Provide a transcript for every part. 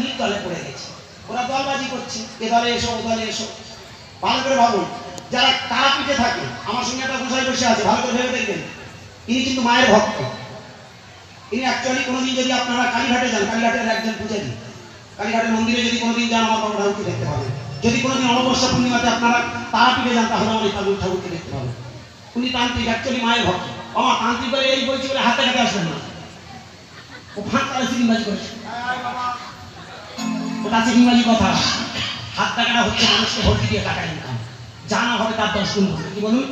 নীল দলে পড়ে গেছে। ওরা দলবাজি করছে, এ দলে এসো, ও দলে এসো। ভালো করে ভাবুন, যারা তারাপীঠে থাকে, আমার সঙ্গে একটা গোসাই বসে আছে, ভালো করে ভেবে দেখবেন। ইনি কিন্তু মায়ের ভক্ত। ইনি অ্যাকচুয়ালি কোনোদিন যদি আপনারা কালীঘাটে যান, কালীঘাটের একজন পূজারী, কালীঘাটের মন্দিরে যদি কোনোদিন যান, আমার বাবা ঠাকুরকে দেখতে পাবেন। যদি কোনোদিন অমাবস্যা পূর্ণিমাতে আপনারা তারাপীঠে যান, তাহলে আমার ঠাকুর ঠাকুরকে দেখতে পাবেন। উনি তান্ত্রিক অ্যাকচুয়ালি মায়ের ভক্ত। আমার তান্ত্রিক এই বলছি বলে হাতে কাটে আসবেন না। ও ফাঁক তারা সিরিংবাজি করেছে। ওটা সিরিংবাজি কথা, হাত টাকাটা হচ্ছে মানুষকে ভর্তি দিয়ে টাকা ইনকাম জানা হবে তার দশ গুণ হবে, কি বলুন?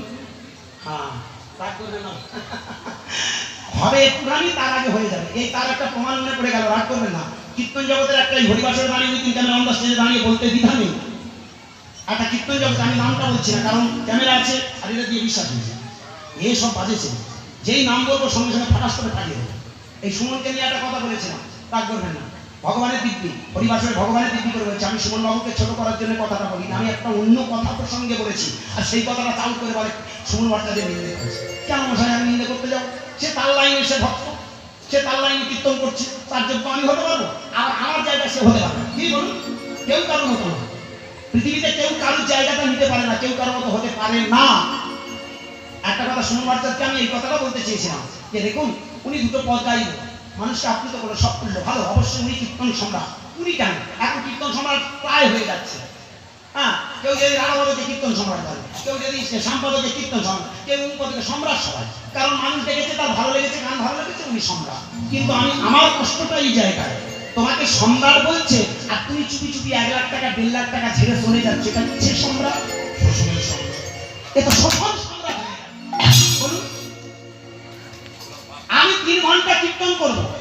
হ্যাঁ রাগ করবে না। হবে পুরানি তার আগে হয়ে যাবে। এই তার একটা প্রমাণ মনে পড়ে গেল, রাগ করবে না। কীর্তন জগতের একটা হরিবাসরে দাঁড়িয়ে দুই তিনটা লম্বা স্টেজে দাঁড়িয়ে বলতে দ্বিধা নেই। একটা কীর্তন জগৎ আমি নামটা বলছি না, কারণ ক্যামেরা আছে, আর এটা দিয়ে বিশ্বাস হয়েছে এই সব বাজেছে যেই নাম বলব সঙ্গে সঙ্গে ফাটাস করে দেবো। এই সুমনকে নিয়ে একটা কথা বলেছিলাম, রাগ করবেন না। ভগবানের দিব্যি। পরিবাসের ভগবানের দিব্যি করে বলছি, আমি সুমন বাবুকে ছোট করার জন্য কথাটা বলি আমি একটা অন্য কথা প্রসঙ্গে বলেছি, আর সেই কথাটা চাল করে বলে সুমন ভট্টাচার্য নিন্দে করেছে। কেন মশাই, আমি নিন্দে করতে যাও সে তার লাইনে সে ভক্ত, সে তার লাইনে কীর্তন করছে, তার যোগ্য আমি হতে পারব? আর আমার জায়গায় সে হতে পারবে কি বলুন? কেউ কারোর মতো না। পৃথিবীতে কেউ কারোর জায়গাটা নিতে পারে না, কেউ কারোর মতো হতে পারে না। একটা কথা সুমন ভট্টাচার্যকে আমি এই কথাটা বলতে চেয়েছিলাম, যে দেখুন, উনি দুটো পদ গাইল মানুষকে আপ্লুত করে সব করল ভালো, অবশ্যই উনি কীর্তন সম্রাট। উনি কেন? এখন কীর্তন সম্রাট প্রায় হয়ে যাচ্ছে। হ্যাঁ? কেউ যদি রাধাবাদকে কীর্তন সম্রাট বলে, কেউ যদি সম্পাদকে কীর্তন সম্রাট, কেউ উপপদকে সম্রাট সবাই। কারণ মানুষ দেখেছে, তার ভালো লেগেছে, গান ভালো লেগেছে, উনি সম্রাট। কিন্তু আমি, আমার কষ্টটা এই জায়গায়। তোমাকে সম্রাট বলছে, আর তুমি চুপি চুপি এক লাখ টাকা, দেড় লাখ টাকা ছেড়ে চলে যাচ্ছে, এটা কিসের সম্রাট? শোষণের সম্রাট। এ শোষণ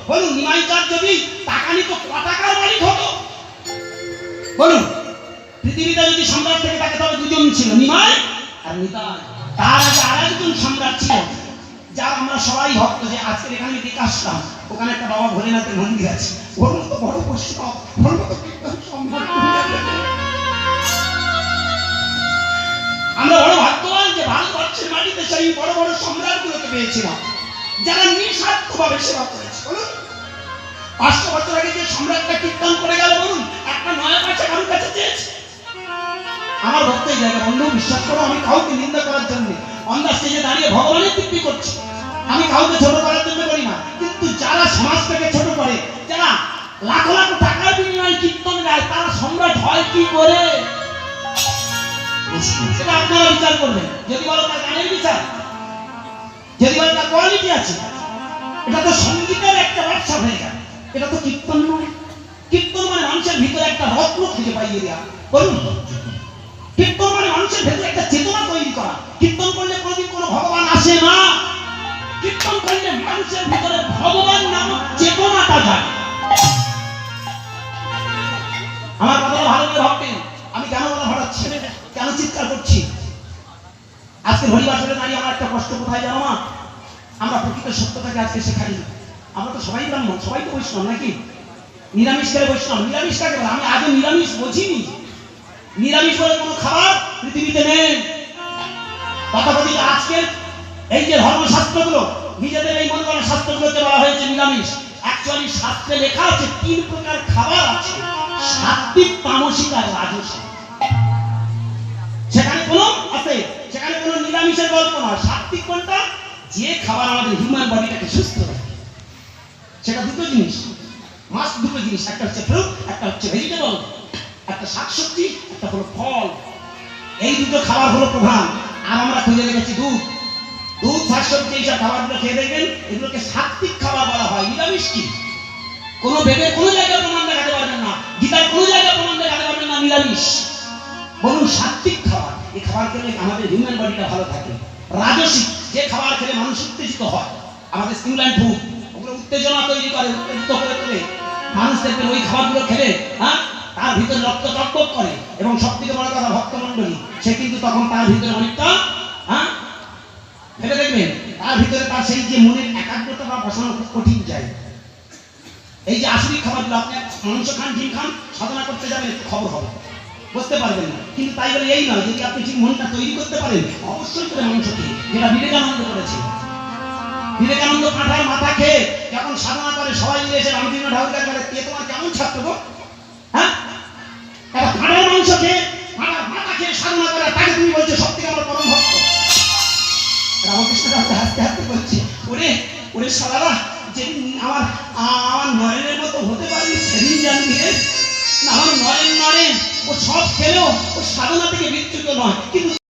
বলুন নিমাই চাঁদ যদি টাকা নিত ক টাকার মালিক হতো? বলুন, পৃথিবীতে যদি সম্রাট থেকে থাকে তবে দুজন ছিল, নিমাই আর নিতাই। তার আগে আর একজন সম্রাট ছিল আমরা সবাই ভক্ত যে আজকের এখানে দেখে আসলাম ওখানে একটা বাবা ভোলেনাথের মন্দির আছে। ওর মতো বড় বৈষ্ণব আমরা বড় ভাগ্যবান যে ভারতবর্ষের মাটিতে সেই বড় বড় সম্রাটগুলোকে পেয়েছিলাম, যারা নিঃস্বার্থভাবে সেবা করেছে। বলুন। পাঁচশো বছর আগে যে সম্রাটটা কীর্তন করে গেল বলুন একটা নয়া পয়সা কারোর কাছে চেয়েছে? আমার ভক্ত এই জায়গায় অন্য বিশ্বাস করো আমি কাউকে নিন্দা করার জন্য অন্ধা স্টেজে দাঁড়িয়ে ভগবানের তৃপ্তি করছি। আমি কাউকে ছোট করার জন্য করি না কিন্তু যারা সমাজ থেকে ছোট করে যারা লাখ লাখ টাকার বিনিময়ে কীর্তন গায় তারা সম্রাট হয় কি করে? সেটা আপনারা বিচার করবেন। যদি বলো তার গানের বিচার যদি বলে তার কোয়ালিটি আছে এটা তো সঙ্গীতের একটা ব্যবসা হয়ে গেল। এটা তো কীর্তন নয়। কীর্তন মানে মানুষের ভিতরে একটা রত্ন খুঁজে পাইয়ে দেওয়া বলুন কীর্তন মানে মানুষের ভেতরে একটা চেতনা তৈরি করা। কীর্তন করলে কোনোদিন কোনো ভগবান আসে না। কীর্তন করলে মানুষের ভিতরে ভগবান নামক চেতনাটা যায়। আমার কথাটা ভালো করে ভাববেন। আমি কেন কথা ভাবাচ্ছি কেন চিৎকার করছি? আজকে হরিবাসরে দাঁড়িয়ে আমার একটা কষ্ট কোথায় জানো মা? আমরা প্রকৃত সত্যটাকে আজকে শেখাই। না। আমরা তো সবাই ব্রাহ্মণ, সবাই তো বৈষ্ণব নাকি? নিরামিষ করে বৈষ্ণব, নিরামিষ কাকে বলে? আমি আগে নিরামিষ বুঝিনি। নিরামিষ বলে কোনো খাবার পৃথিবীতে নেই। তথাপতি আজকের এই যে ধর্মশাস্ত্রগুলো, নিজেদের এই মনে করা শাস্ত্রগুলোতে বলা হয়েছে নিরামিষ। অ্যাকচুয়ালি শাস্ত্রে লেখা আছে, তিন প্রকার খাবার আছে। সাত্বিক, তামসিক আর রাজসিক। সেখানে কোনো আছে? যে খাবার আমাদের হিউম্যান বডিটাকে সুস্থ রাখে, সেটা দুটো জিনিস। মাছ দুটো জিনিস, একটা হচ্ছে ফ্রুট একটা হচ্ছে ভেজিটেবল একটা শাকসবজি, একটা হলো ফল। এই দুটো খাবার হলো প্রধান। আর আমরা খুঁজে রেখেছি দুধ। দুধ, শাকসবজি, এইসব খাবারগুলো খেয়ে দেখবেন, এগুলোকে সাত্বিক খাবার বলা হয়। নিরামিষ কি? কোনো বেদের কোনো জায়গায় প্রমাণ দেখাতে পারবেন না। গীতার কোনো জায়গায় প্রমাণ দেখাতে পারবেন না নিরামিষ। বলুন সাত্বিক খাবার। এই খাবার খেলে আমাদের হিউম্যান বডিটা ভালো থাকে। রাজসিক যে খাবার খেলে মানুষ উত্তেজিত হয়, আমাদের স্টিমুল্যান্ট ফুড ওগুলো উত্তেজনা তৈরি করে, উত্তেজিত করে তোলে। মানুষ দেখবেন ওই খাবারগুলো খেলে হ্যাঁ? তার ভিতরে রক্ত টকবক করে। এবং সব থেকে বড় কথা, ভক্তমণ্ডলী, সে কিন্তু তখন তার ভিতরে অনেকটা হ্যাঁ? ভেবে দেখবেন, তার ভিতরে তার সেই যে মনের একাগ্রতা বা বসানো খুব কঠিন যায়। এই যে আসরিক খাবারগুলো, আপনি মাংস খান, ডিম খান, সাধনা করতে যাবেন খবর হবে। করতে পারবেন না। কিন্তু তাই বলে এই নয়, যদি আপনি ঠিক মনটা তৈরি করতে পারেন, অবশ্যই করে মানুষকে যেটা বিবেকানন্দ করেছে। বিবেকানন্দ কাঁঠার মাথা খেয়ে, যখন সাধনা করে সবাই মিলে এসে রামকৃষ্ণ ঠাকুরকে বলে, কে তোমার, কেমন ছাত্র গো? হ্যাঁ? একটা কাঁঠার মাংস খেয়ে কাঁঠার মাথা খেয়ে সাধনা করে তাকে তুমি বলছো সব থেকে আমার পরম ভক্ত। রামকৃষ্ণ ঠাকুর হাসতে হাসতে বলছে, ওরে ওরে সালারা যে আমার আমার নয়নের মতো হতে পারি, সেদিন জানবি আমার নরেন নরেন ও সব খেলেও ও সাধনা থেকে বিচ্যুত নয়। কিন্তু